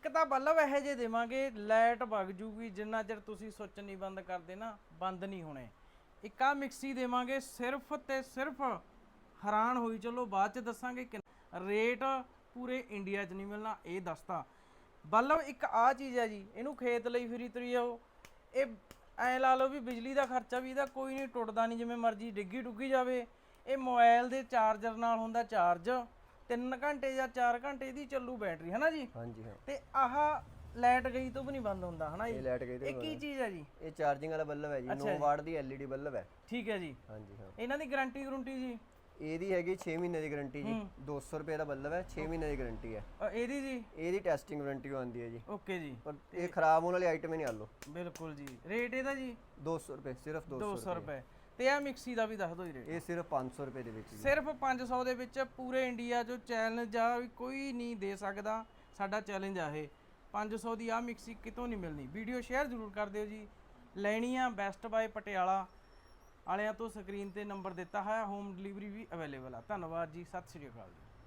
ਇੱਕ ਤਾਂ ਬੱਲਬ ਇਹੋ ਜਿਹੇ ਦੇਵਾਂਗੇ, ਲਾਈਟ ਵਗ ਜੂਗੀ, ਜਿੰਨਾ ਚਿਰ ਤੁਸੀਂ ਸੁੱਚ ਨਹੀਂ ਬੰਦ ਕਰਦੇ ਨਾ, ਬੰਦ ਨਹੀਂ ਹੋਣੇ। ਇੱਕ ਆ ਮਿਕਸੀ ਦੇਵਾਂਗੇ, ਸਿਰਫ ਤੇ ਸਿਰਫ ਹੈਰਾਨ ਹੋਈ ਚਲੋ, ਬਾਅਦ ਚ ਦੱਸਾਂਗੇ ਕਿ ਰੇਟ ਪੂਰੇ ਇੰਡੀਆ 'ਚ ਨਹੀਂ ਮਿਲਣਾ, ਇਹ ਦੱਸਤਾ। ਬੱਲਬ ਇੱਕ ਆ ਚੀਜ਼ ਹੈ ਜੀ, ਇਹਨੂੰ ਖੇਤ ਲਈ ਫਰੀ ਤਰੀ ਜਾਓ ਇਹ ਐ ਲਾ ਲਓ ਵੀ ਬਿਜਲੀ ਦਾ ਖਰਚਾ ਵੀ ਇਹਦਾ ਕੋਈ ਨਹੀਂ, ਟੁੱਟਦਾ ਨਹੀਂ, ਜਿਵੇਂ ਮਰਜ਼ੀ ਡਿੱਗੀ ਡੁੱਗੀ ਜਾਵੇ। ਇਹ ਮੋਬਾਈਲ ਦੇ ਚਾਰਜਰ ਨਾਲ ਹੁੰਦਾ, ਚਾਰਜ। 3 ਘੰਟੇ ਜਾਂ 4 ਘੰਟੇ ਇਹਦੀ ਚੱਲੂ ਬੈਟਰੀ ਹੈ ਨਾ ਜੀ? ਹਾਂਜੀ ਹਾਂ। ਤੇ ਆਹ ਲਾਈਟ ਗਈ ਤੋਂ ਵੀ ਨਹੀਂ ਬੰਦ ਹੁੰਦਾ ਹਨਾ ਇਹ ਜੀ ਲਾਈਟ ਗਈ ਤੇ ਇਹ ਕੀ ਚੀਜ਼ ਹੈ ਜੀ? ਇਹ ਚਾਰਜਿੰਗ ਵਾਲਾ ਬੱਲਬ ਹੈ ਜੀ 9 ਵਾਟ ਦੀ LED ਬੱਲਬ ਹੈ। ਠੀਕ ਹੈ ਜੀ। ਹਾਂਜੀ ਹਾਂ। ਇਹਨਾਂ ਦੀ ਗਾਰੰਟੀ ਗਰੰਟੀ ਜੀ? ਇਹਦੀ ਹੈਗੀ 6 ਮਹੀਨੇ ਦੀ ਗਾਰੰਟੀ ਜੀ। 200 ਰੁਪਏ ਦਾ ਬੱਲਬ ਹੈ 6 ਮਹੀਨੇ ਦੀ ਗਾਰੰਟੀ ਹੈ। ਇਹਦੀ ਜੀ? ਇਹਦੀ ਟੈਸਟਿੰਗ ਵਾਰੰਟੀ ਆਉਂਦੀ ਹੈ ਜੀ। ਓਕੇ ਜੀ। ਪਰ ਇਹ ਖਰਾਬ ਹੋਣ ਵਾਲੀ ਆਈਟਮ ਹੀ ਨਹੀਂ ਆਲੋ। ਬਿਲਕੁਲ ਜੀ। ਰੇਟ ਇਹਦਾ ਜੀ? 200 ਰੁਪਏ ਸਿਰਫ 200 200 ਰੁਪਏ। ਤੇ ਆ ਮਿਕਸੀ ਦਾ ਵੀ ਦੱਸ ਦਿਓ ਜੀ। ਰੇਟ ਇਹ ਸਿਰਫ 500 ਰੁਪਏ ਦੇ ਵਿੱਚ ਜੀ। ਸਿਰਫ 500 ਦੇ ਵਿੱਚ ਪੂਰੇ ਇੰਡੀਆ 'ਚੋਂ ਚੈਲੰਜ ਆ ਵੀ ਕੋਈ ਨਹੀਂ ਦੇ ਸਕਦਾ ਸਾਡਾ ਚੈਲੰਜ ਆ ਇਹ। 500 ਦੀ ਆ ਮਿਕਸੀ ਕਿਤੋਂ ਨਹੀਂ ਮਿਲਣੀ। ਵੀਡੀਓ ਸ਼ੇਅਰ ਜ਼ਰੂਰ ਕਰ ਦਿਓ ਜੀ। ਲੈਣੀ ਆ ਬੈਸਟ ਬਾਏ ਪਟਿਆਲਾ। ਵਾਲਿਆਂ ਤੋਂ ਸਕਰੀਨ ਤੇ ਨੰਬਰ ਦਿੱਤਾ ਹੈ ਹੋਮ ਡਿਲੀਵਰੀ ਵੀ ਅਵੇਲੇਬਲ ਆ। ਧੰਨਵਾਦ ਜੀ ਸਤਿ ਸ਼੍ਰੀ ਅਕਾਲ ਜੀ।